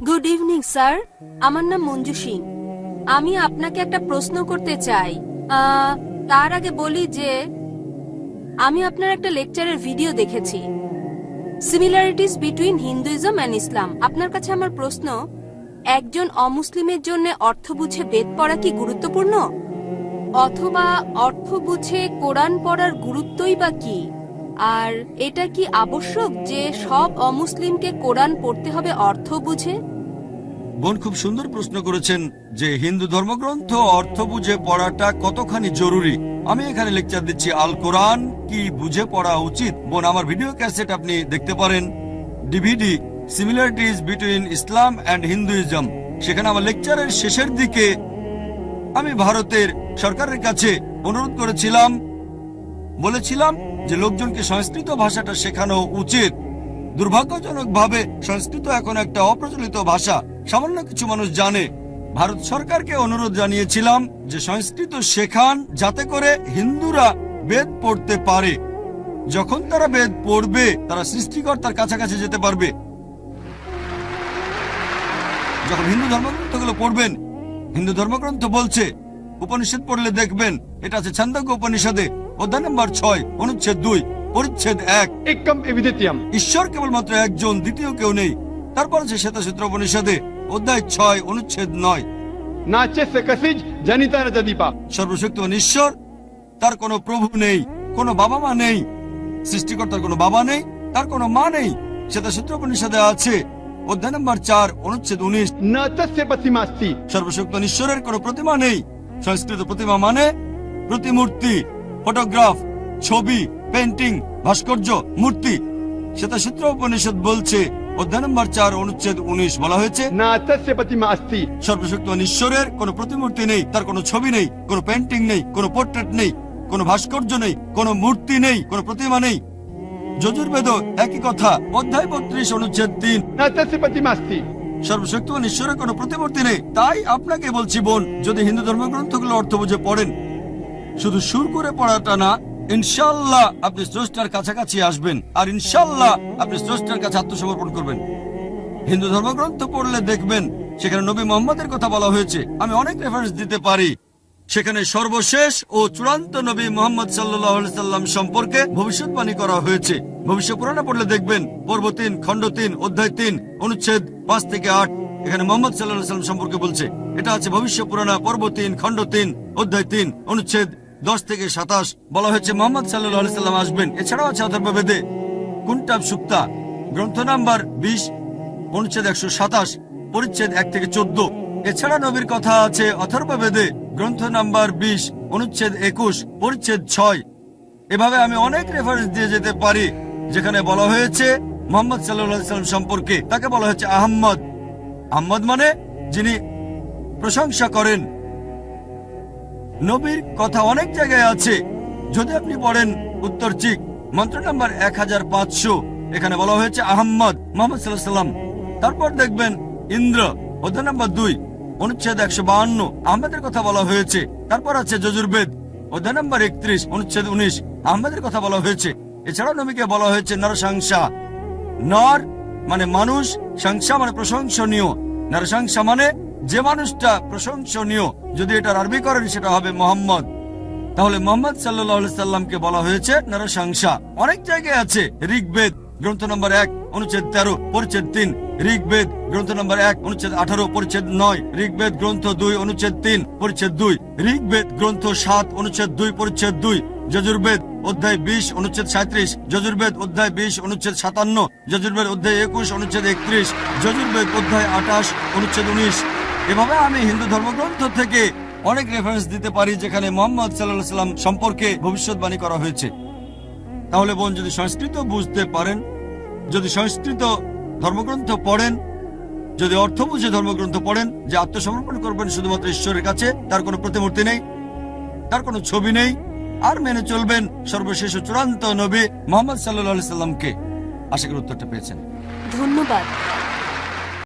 Good evening sir আমার নাম মঞ্জু সিং। আমি আপনাকে একটা প্রশ্ন করতে চাই। তার আগে বলি যে, আমি আপনার একটা লেকচারের ভিডিও দেখেছি। Similarities between Hinduism and Islam আপনার কাছে আমার প্রশ্ন, একজন অমুসলিমের জন্য অর্থ বুঝে বেদ পড়া কি গুরুত্বপূর্ণ? অথবা অর্থ বুঝে কোরআন পড়ার গুরুত্বই বা কি? আর এটা কি আবশ্যক যে সব অমুসলিমকে কোরআন পড়তে হবে অর্থ বুঝে? বোন, খুব সুন্দর প্রশ্ন করেছেন যে হিন্দু ধর্মগ্রন্থ অর্থ বুঝে পড়াটা কতখানি জরুরি? আমি এখানে লেকচার দিচ্ছি, আল কোরআন কি বুঝে পড়া উচিত? বোন, আমার ভিডিও ক্যাসেট আপনি দেখতে পারেন। DVD similarities between Islam and Hinduism সেখানে আমার লেকচারের শেষের দিকে আমি ভারতের সরকারের কাছে অনুরোধ করেছিলাম বলেছিলাম যে লোকজনকে সংস্কৃত ভাষাটা শেখানো উচিত। দুর্ভাগ্যজনকভাবে সংস্কৃত এখন একটা অপ্রচলিত ভাষা। সামান্য কিছু মানুষ জানে। ভারত সরকারকে অনুরোধ জানিয়েছিলাম যে সংস্কৃত শেখান যাতে করে হিন্দুরা বেদ পড়তে পারে। যখন তারা বেদ পড়বে, তারা সৃষ্টিকর্তার কাছাকাছি যেতে পারবে। যখন হিন্দু ধর্মগ্রন্থগুলো পড়বেন, হিন্দু ধর্মগ্রন্থ বলছে, উপনিষদ পড়লে দেখবেন, এটা আছে ছান্দজ্ঞ উপনিষদে। অধ্যায় নম্বর ছয় অনুচ্ছেদ দুই পরিচ্ছেদ এক। একম এবিদিতিয়াম। ঈশ্বর কেবলমাত্র একজন দ্বিতীয় কেউ নেই। তারপর আছে শ্বেতসূত্র উপনিষদে অধ্যায় ছয় অনুচ্ছেদ নয়। সর্বশক্তিমান ঈশ্বর তার কোনো প্রভু নেই কোনো বাবা মা নেই সৃষ্টিকর্তার কোনো বাবা নেই তার কোনো মা নেই। শ্বেতসূত্র উপনিষদে আছে অধ্যায় নম্বর চার অনুচ্ছেদ উনিশ। সর্বশক্তিমান ঈশ্বরের কোনো প্রতিমা নেই। সংস্কৃত প্রতিমা মানে প্রতিমূর্তি। ফটোগ্রাফ ছবি পেন্টিং ভাস্কর্য মূর্তি। শ্বেতসূত্র উপনিষদ বলছে অধ্যায় নম্বর চার অনুচ্ছেদ উনিশ বলা হয়েছে না সর্বশক্তিমান ঈশ্বরের কোনো প্রতিমূর্তি নেই তার ছবি নেই পেন্টিং নেই পোর্ট্রেট নেই ভাস্কর্য নেই মূর্তি নেই প্রতিমা নেই। যজুর্বেদ একই কথা অধ্যায় বত্রিশ অনুচ্ছেদ তিন। সর্বশক্তিমান ঈশ্বরের কোনো প্রতিমূর্তি নেই তাই আপনাকে বলছি বোন যদি হিন্দু ধর্মগ্রন্থগুলো অর্থ বুঝে পড়েন শুধু সুর করে পড়াটা না ইনশাল্লাহ আপনি স্রষ্টার কাছাকাছি আসবেন আর ইনশাল্লাহ আপনি স্রষ্টার কাছে আত্মসমর্পণ করবেন। হিন্দু ধর্মগ্রন্থ পড়লে দেখবেন, সেখানে নবী মোহাম্মদের কথা বলা হয়েছে। আমি অনেক রেফারেন্স দিতে পারি। সেখানে সর্বশেষ ও চূড়ান্ত নবী মোহাম্মদ সাল্লাম সম্পর্কে ভবিষ্যৎবাণী করা হয়েছে। ভবিষ্য পুরাণে পড়লে দেখবেন, পর্ব তিন, খণ্ড তিন, অধ্যায় তিন, অনুচ্ছেদ পাঁচ থেকে আট, এখানে মোহাম্মদ সাল্লাহ সাল্লাম সম্পর্কে বলছে। এটা আছে ভবিষ্য পুরাণা পর্ব তিন, খণ্ড তিন, অধ্যায় তিন, অনুচ্ছেদ দশ থেকে সাতাশ বলা হয়েছে মোহাম্মদ সাল্লাম আসবেন। এছাড়াও আছে অথর্ববেদে কুন্টাব সুক্তা, গ্রন্থ নাম্বার বিশ, অনুচ্ছেদ একশো সাতাশ, পরিচ্ছেদ এক থেকে চোদ্দ। এছাড়া নবীর কথা আছে অথর্ববেদে গ্রন্থ নাম্বার বিশ, অনুচ্ছেদ একুশ, পরিচ্ছেদ ছয়। এভাবে আমি অনেক রেফারেন্স দিয়ে যেতে পারি, যেখানে বলা হয়েছে মোহাম্মদ সাল্লাম সম্পর্কে। তাকে বলা হয়েছে আহম্মদ। আহম্মদ মানে যিনি প্রশংসা করেন। নবীর কথা অনেক জায়গায় আছে। যদি আপনি পড়েন উত্তর চিক, মন্ত্র নাম্বার এক হাজার পাঁচশো, এখানে বলা হয়েছে আহম্মদ মোহাম্মদ সাল্লাম তারপর দেখবেন ইন্দ্র, অধ্যায় নাম্বার দুই, অনুচ্ছেদ একশো বাহান্ন আহমেদের কথা বলা হয়েছে। তারপর আছে যজুর্বেদ, অধ্যায় নাম্বার একত্রিশ, অনুচ্ছেদ উনিশ আহমেদের কথা বলা হয়েছে। এছাড়াও নবীকে বলা হয়েছে নরসংসা নর মানে মানুষ সংসা মানে প্রশংসনীয়। নরসংসা মানে যে মানুষটা প্রশংসনীয়, যদি এটা আরবি করেন, সেটা হবে মোহাম্মদ। তাহলে মোহাম্মদ সাল্লাহ সাল্লামকে বলা হয়েছে নরসংসা অনেক জায়গায় আছে ঋগ্বেদ, গ্রন্থ নম্বর এক, অনুচ্ছেদ তেরো, পরিচ্ছেদ তিন। ঋগ্বেদ, গ্রন্থ নম্বর এক, অনুচ্ছেদ আঠারো, পরিচ্ছেদ নয়। ঋগ্বেদ, গ্রন্থ দুই, অনুচ্ছেদ তিন, পরিচ্ছেদ দুই। ঋগ্বেদ, গ্রন্থ সাত, অনুচ্ছেদ দুই, পরিচ্ছেদ দুই। যজুর্বেদ, অধ্যায় বিশ, অনুচ্ছেদ সাঁত্রিশ যজুর্বেদ, অধ্যায় বিশ, অনুচ্ছেদ সাতান্ন। যজুর্বেদ, অধ্যায় একুশ, অনুচ্ছেদ একত্রিশ। যজুর্বেদ, অধ্যায় আঠাশ, অনুচ্ছেদ উনিশ। এভাবে আমি হিন্দু ধর্মগ্রন্থ থেকে অনেক রেফারেন্স দিতে পারি যেখানে মোহাম্মদ সাল্লাহ সাল্লাম সম্পর্কে ভবিষ্যৎবাণী করা হয়েছে। তাহলে বোন, যদি সংস্কৃত বুঝতে পারেন, যদি সংস্কৃত ধর্মগ্রন্থ পড়েন, যদি অর্থ বুঝে ধর্মগ্রন্থ পড়েন, যে আত্মসমর্পণ করবেন শুধুমাত্র ঈশ্বরের কাছে, তার কোনো প্রতিমূর্তি নেই, তার কোনো ছবি নেই, আর মেনে চলবেন সর্বশেষ চূড়ান্ত নবী মোহাম্মদ সাল্লাহ সাল্লামকে আশা করি উত্তরটা পেয়েছেন। ধন্যবাদ।